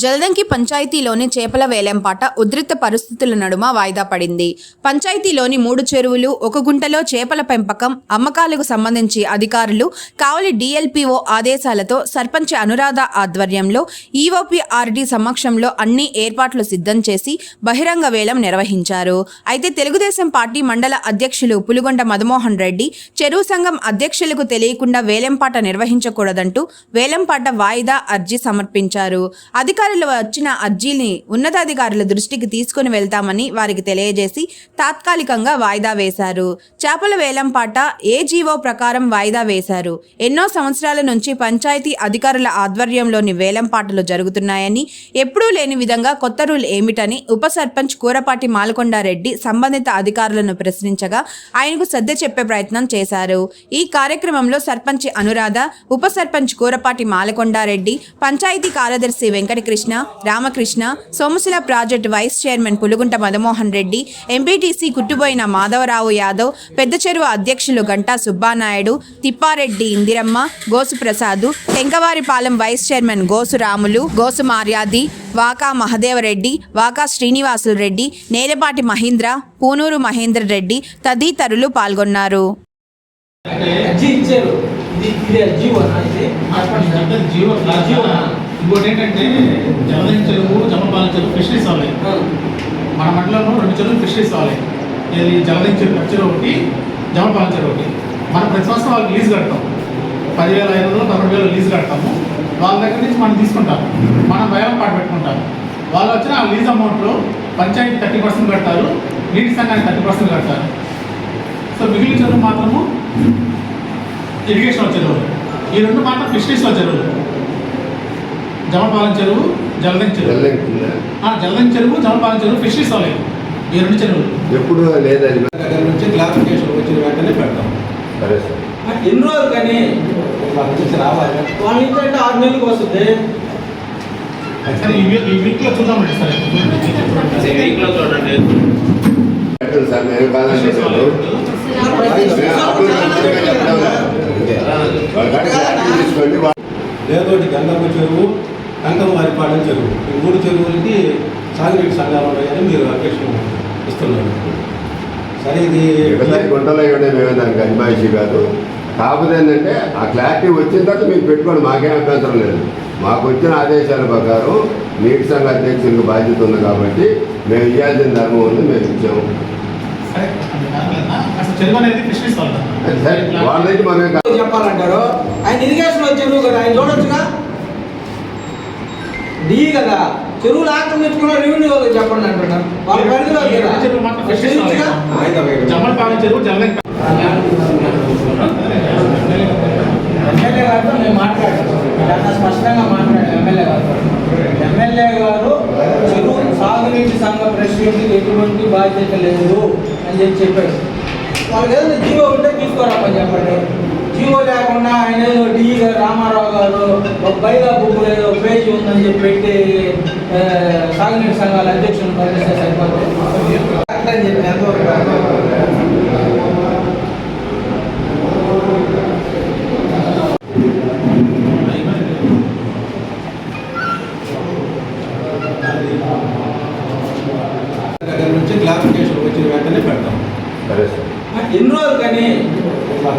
జలదంకి పంచాయతీలోని చేపల వేలంపాట ఉధృత పరిస్థితుల నడుమ వాయిదా పడింది. పంచాయతీలోని మూడు చెరువులు ఒక గుంటలో చేపల పెంపకం అమ్మకాలకు సంబంధించి అధికారులు కావలి డిఎల్పిఓ ఆదేశాలతో సర్పంచ్ అనురాధ ఆధ్వర్యంలో ఈఓపీఆర్డీ సమక్షంలో అన్ని ఏర్పాట్లు సిద్ధం చేసి బహిరంగ వేలం నిర్వహించారు. అయితే తెలుగుదేశం పార్టీ మండల అధ్యక్షులు పులుగొండ మదమోహన్ రెడ్డి చెరువు సంఘం అధ్యక్షులకు తెలియకుండా వేలంపాట నిర్వహించకూడదంటూ వేలంపాట వాయిదా అర్జీ సమర్పించారు. అధికారులు వచ్చిన అర్జీని ఉన్నతాధికారుల దృష్టికి తీసుకుని వెళ్తామని వారికి తెలియజేసి తాత్కాలికంగా వాయిదా వేశారు. చేపల వేలంపాట ఏ జీవో ప్రకారం వాయిదా వేశారు. ఎన్నో సంవత్సరాల నుంచి పంచాయతీ అధికారుల ఆధ్వర్యంలోని వేలంపాటలు జరుగుతున్నాయని ఎప్పుడూ లేని విధంగా కొత్త రూల్ ఏమిటని ఉప సర్పంచ్ కూరపాటి మాలకొండారెడ్డి సంబంధిత అధికారులను ప్రశ్నించగా ఆయనకు సర్ది చెప్పే ప్రయత్నం చేశారు. ఈ కార్యక్రమంలో సర్పంచ్ అనురాధ ఉప సర్పంచ్ కూరపాటి మాలకొండారెడ్డి పంచాయతీ కార్యదర్శి Venkatakrishna Ramakrishna Somasila project vice chairman Pulugunta Madamohan Reddy MPTC Kuttuboyina Madhavarao Yadav పెద్ద చెరువు అధ్యక్షులు గంటా సుబ్బానాయుడు తిప్పారెడ్డి ఇందిరమ్మ గోసు ప్రసాదు టెంకవారిపాలెం వైస్ చైర్మన్ గోసు రాములు గోసు మార్యాది వాకా మహదేవరెడ్డి వాకా శ్రీనివాసులు రెడ్డి నేలపాటి మహేంద్ర పూనూరు మహేంద్ర రెడ్డి తదితరులు పాల్గొన్నారు. అర్జీ ఇచ్చారు ఇంకోటి ఏంటంటే జలదం చెరువు జమపాలెం చెరువు ఫిషరీస్ వాళ్ళే ఆ, మన మండలంలో రెండు చెరువులు ఫిషరీస్ వాళ్ళే ఇది జలదం చెరువు చెరువు ఒకటి జమపాలెం చెరువు ఒకటి. మనం ప్రతి సంవత్సరం వాళ్ళకి లీజ్ కడతాం. పదివేల ఐదు వందలు పదకొండు వేలు లీజ్ కడతాము. వాళ్ళ దగ్గర నుంచి మనం తీసుకుంటాం. మనం వేలం పాటు పెట్టుకుంటాం. వాళ్ళు వచ్చిన ఆ లీజ్ అమౌంట్లో పంచాయతీ థర్టీ పర్సెంట్ కడతారు. నీటి సంఘానికి థర్టీ పర్సెంట్ కడతారు. సో మిగిలిన చెరువు మాత్రము ఇరిగేషన్ చెరువులు. ఈ రెండు మాత్రం ఫిషరీస్లో చెరువులు. జమపాలెం చెరువు జలదం చెరువు. వెళ్ళకుందా ఆ, జలదం చెరువు జమపాలెం చెరువు ఫిషరీస్ వాళ్ళే ఈ రెండు చెరువులు. ఎప్పుడు లేదని దగ్గర నుంచి క్లారిఫికేషన్ వచ్చిన వెంటనే పెడతాం. సరే సార్. ఎన్ని రోజులు కానీ వాళ్ళ నుంచి రావాలి. వాళ్ళ నుంచి అంటే ఆరు నెలలకు వస్తుంది. సరే ఈ వీ- ఈ వీక్లో చూద్దామండి సరే. నేను చెరువు కంకమ్మ వారిపాలెం చెరువు ఈ మూడు చెరువులకి సాగునీటి సంఘాలు ఉన్నాయని మీరు అధ్యక్షులు ఇస్తున్నారు. సరే ఇది గుంటలో ఇవ్వండి మేము దానికి అజమాయిషీ కాదు. కాకపోతే ఏంటంటే ఆ క్లారిటీ వచ్చిన తర్వాత మీరు పెట్టుకోండి మాకేం అభ్యంతరం లేదు. మాకు వచ్చిన ఆదేశాల ప్రకారం నీటి సంఘ అధ్యక్షులకు బాధ్యత ఉంది కాబట్టి మేము ఇవ్వాల్సిన ధర్మం ఉంది మేము ఇచ్చాము. సరే అసలు చెరువు అనేది ఫిషరీస్ వాళ్ళ అది సరే వాళ్ళ నుంచి మనమే చెప్పాలంటారు? ఆయన ఇరిగేషన్ చెరువు కదా ఆయన చూడొచ్చుగా? డి కదా చెరువులు ఆక్రమించుకున్న రెవెన్యూ వాళ్ళకి చెప్పండి అంటున్నారు వాళ్ళ పరిధిలో ఎమ్మెల్యే గారితో మేము మాట్లాడాము చాలా స్పష్టంగా మాట్లాడాము ఎమ్మెల్యే గారితో. ఎమ్మెల్యే గారు చెరువు సాగునీటి సంఘ ప్రెసిడెంట్కి ఎటువంటి బాధ్యత లేదు అని చెప్పి చెప్పాడు. వాళ్ళకి ఏదైనా జీవో ఉంటే తీసుకోరామని చెప్పండి. జీవో లేకుండా ఆయన ఏదో డిఈ గారు రామారావు గారు ఒక బైగా బుక్ ఏదో పేజీ ఉందని చెప్పి పెట్టి సాగునీటి సంఘాల అధ్యక్షులు పనిచేస్తే సరిపోతుంది కరెక్ట్ అని చెప్పి ఎంతవరకు దగ్గర నుంచి క్లారిఫికేషన్ వచ్చిన వెంటనే పెడతాం సరే సార్ ఎన్ని రోజులు కానీ వాళ్ళ